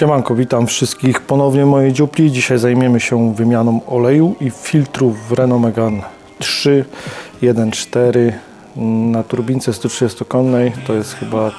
Siemanko, witam wszystkich ponownie w mojej dziupli. Dzisiaj zajmiemy się wymianą oleju i filtrów w Renault Megane 3 1.4 na turbince 130-konnej. To jest chyba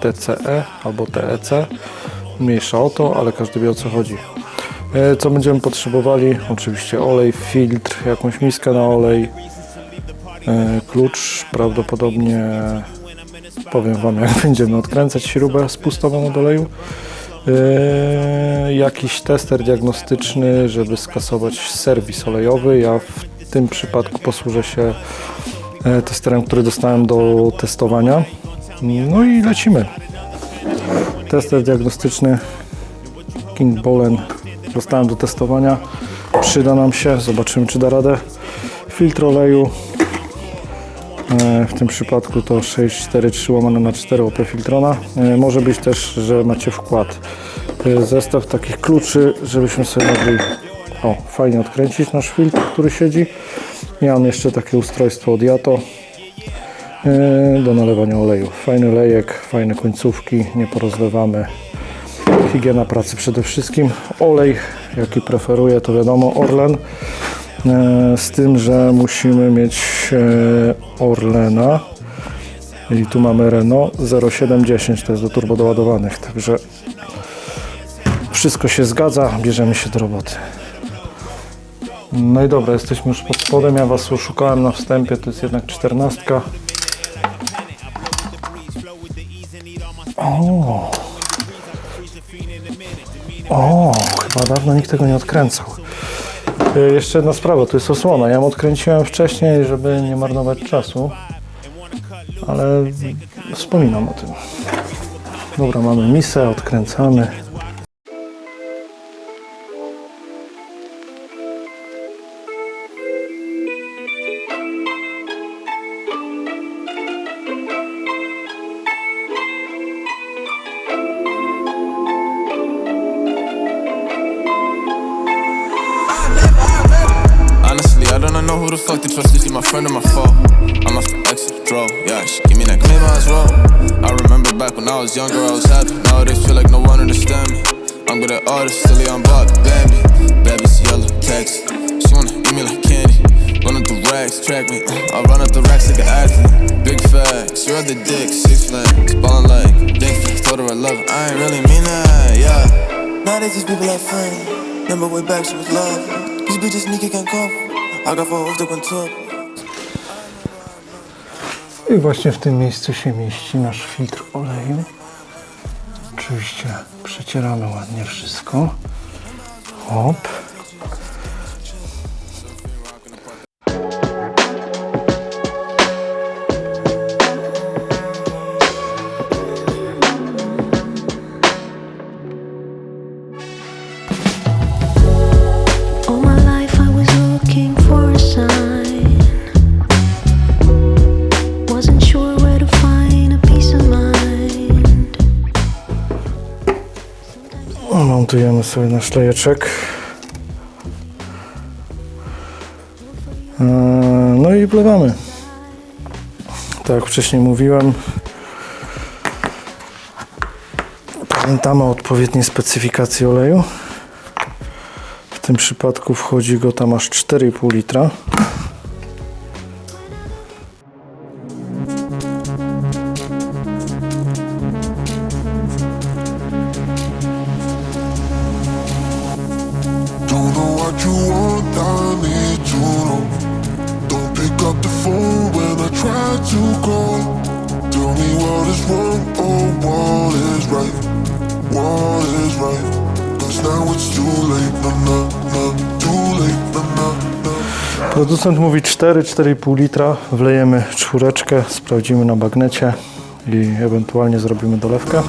TCE albo TEC. Mniejsza o to, ale każdy wie o co chodzi. E, Co będziemy potrzebowali? Oczywiście olej, filtr, jakąś miskę na olej, e, klucz, prawdopodobnie powiem Wam jak będziemy odkręcać śrubę spustowaną od oleju. Yy, jakiś tester diagnostyczny, żeby skasować serwis olejowy. Ja w tym przypadku posłużę się e, testerem, który dostałem do testowania. No i lecimy. Tester diagnostyczny King Bolen dostałem do testowania. Przyda nam się, zobaczymy czy da radę. Filtr oleju. E, W tym przypadku to 643 łamane na 4 OP Filtrona. E, Może być też, że macie wkład. E, Zestaw takich kluczy, żebyśmy sobie mogli o, fajnie odkręcić nasz filtr, który siedzi. Ja mam jeszcze takie ustrojstwo od Jato do nalewania oleju. Fajny lejek, fajne końcówki, nie porozlewamy. Higiena pracy przede wszystkim. Olej, jaki preferuję, to wiadomo Orlen. E, Z tym, że musimy mieć e, Orlena. I tu mamy Renault 0710, to jest do turbodoładowanych, także wszystko się zgadza, bierzemy się do roboty. No i dobra, jesteśmy już pod spodem, ja Was oszukałem na wstępie, to jest jednak czternastka. O, o, chyba dawno nikt tego nie odkręcał. Y, Jeszcze jedna sprawa, to jest osłona. Ja ją odkręciłem wcześniej, żeby nie marnować czasu, ale wspominam o tym. Dobra, mamy misę, odkręcamy. Don't know who the fuck to trust. Is he my friend or my foe? I'm off the exit, draw. Yeah, she give me that clear as well. I remember back when I was younger, I was happy. Nowadays, feel like no one understand me. I'm good at artists, silly, I'm Bob, Bambi. Baby's yellow, text. She wanna eat me like candy. Run up the racks, track me. uh, I run up the racks like an athlete. Big facts, you're the dick, six flags. Ballin' like facts, told her I love her. I ain't really mean that, yeah. Nowadays these people are funny. Remember way back she was love. These bitches sneaky can't come. I właśnie w tym miejscu się mieści nasz filtr oleju. Oczywiście przecieramy ładnie wszystko. Hop. Montujemy sobie nasz lejeczek. Eee, No i wlewamy. Tak jak wcześniej mówiłem, pamiętamy o odpowiedniej specyfikacji oleju. W tym przypadku wchodzi go tam aż 4,5 litra. Producent mówi 4-4,5 litra. Wlejemy czwóreczkę, sprawdzimy na bagnecie i ewentualnie zrobimy dolewkę.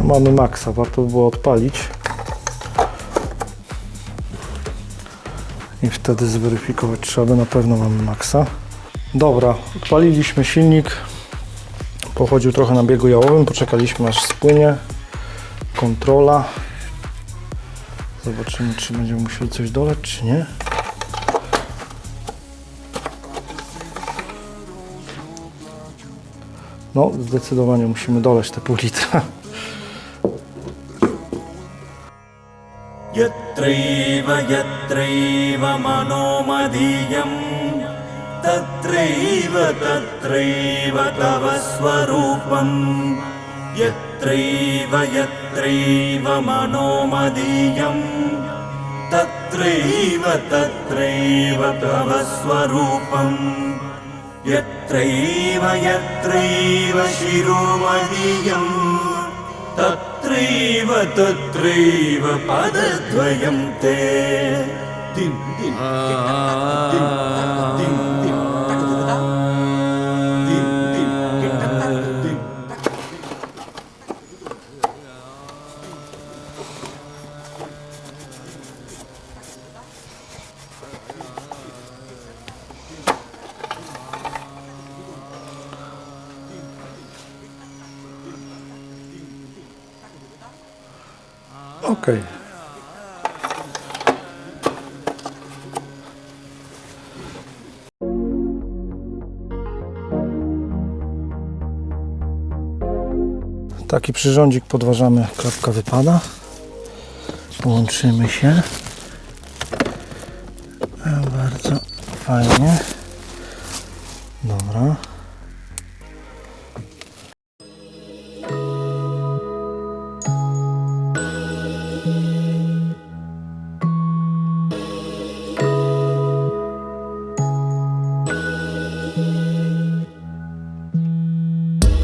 Mamy maksa, warto by było odpalić. I wtedy zweryfikować, aby na pewno mamy maksa. Dobra, odpaliliśmy silnik. pochodził trochę na biegu jałowym, poczekaliśmy aż spłynie. Kontrola. Zobaczymy, czy będziemy musieli coś doleć, czy nie. No, zdecydowanie musimy doleć te pół litra. यत्रैव यत्रैव मनोमदीयं तत्रैव तत्रैव तव स्वरूपम्। यत्रैव यत्रैव मनोमदीयं तत्रैव तत्रैव तव स्वरूपम्। यत्रैव यत्रैव शिरोमदीयम् तत्रैव तत्रैव पदद्वयं ते। दिं Okej. Taki przyrządzik podważamy, klapka wypada. Łączymy się. E, Bardzo fajnie. Dobra.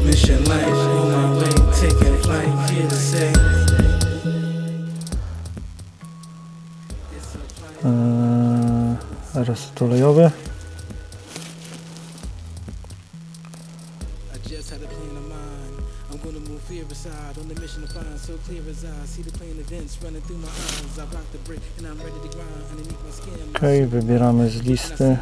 Mission. Eee. On the mission to find so clear as I see the plain events running through my eyes. I rock the brick and I'm ready to grind underneath my skin. Okej, wybieramy z listy.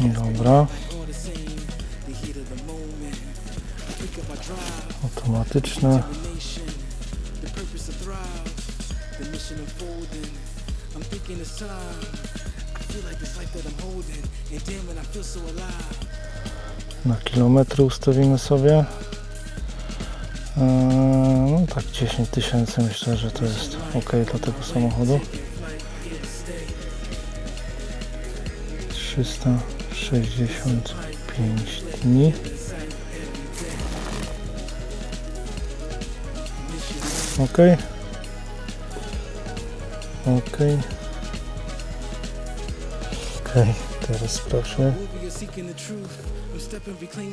Dobra, automatyczne. The mission unfolding. I'm thinking it's time. Na kilometry ustawimy sobie. Eee, No tak 10 tysięcy myślę, że to jest ok dla tego samochodu. 365 dni. Ok. Ok.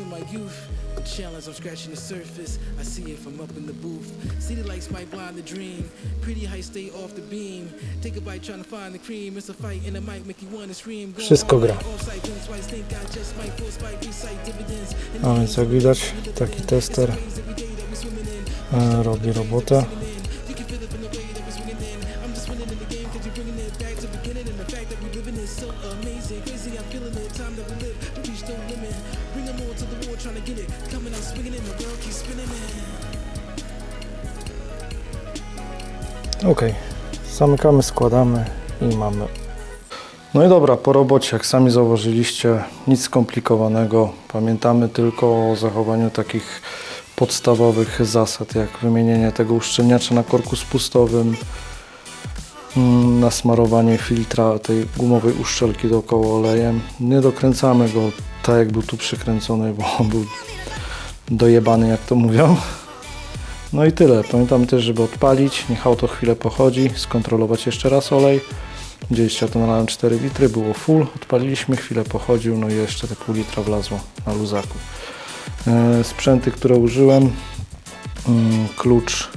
My youth. The challenge, I'm scratching the surface. I see it from up in the booth. City lights might blind the dream. Pretty heights stay off the beam. Take a bite, trying to find the cream. It's a fight, and it might make you wanna scream. Going Wszystko gra. night, offside, think twice, think I just might force fight, recite dividends. And A więc jak widać, taki tester e, robi robotę. Ok, zamykamy, składamy i mamy. No i dobra, po robocie, jak sami zauważyliście, nic skomplikowanego. Pamiętamy tylko o zachowaniu takich podstawowych zasad, jak wymienienie tego uszczelniacza na korku spustowym, mm, nasmarowanie filtra tej gumowej uszczelki dookoła olejem. Nie dokręcamy go tak, jak był tu przykręcony, bo on był dojebany, jak to mówią. No i tyle. Pamiętamy też, żeby odpalić, niech auto chwilę pochodzi, skontrolować jeszcze raz olej. Widzieliście, ja to nalałem 4 litry, było full, odpaliliśmy, chwilę pochodził, no i jeszcze te pół litra wlazło na luzaku. E, sprzęty, które użyłem, mm, klucz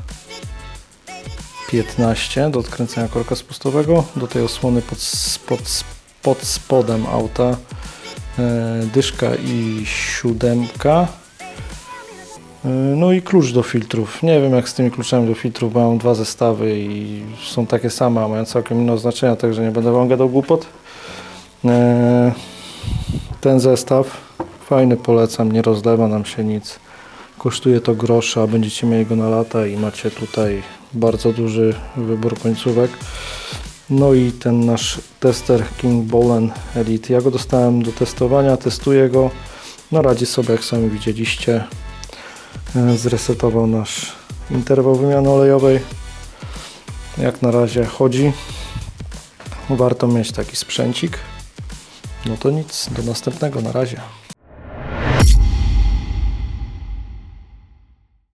15 do odkręcenia korka spustowego, do tej osłony pod, pod, pod spodem auta, dyszka i siódemka, Yy, No i klucz do filtrów. Nie wiem jak z tymi kluczami do filtrów, mam dwa zestawy i są takie same, a mają całkiem inne oznaczenia, także nie będę wam gadał głupot. Yy, Ten zestaw fajny, polecam, nie rozlewa nam się nic. Kosztuje to grosze, a będziecie mieli go na lata i macie tutaj bardzo duży wybór końcówek. No i ten nasz tester King Bolen Elite. Ja go dostałem do testowania, testuję go. No radzi sobie, jak sami widzieliście. E, Zresetował nasz interwał wymiany olejowej. Jak na razie chodzi. Warto mieć taki sprzęcik. No to nic, do następnego, na razie.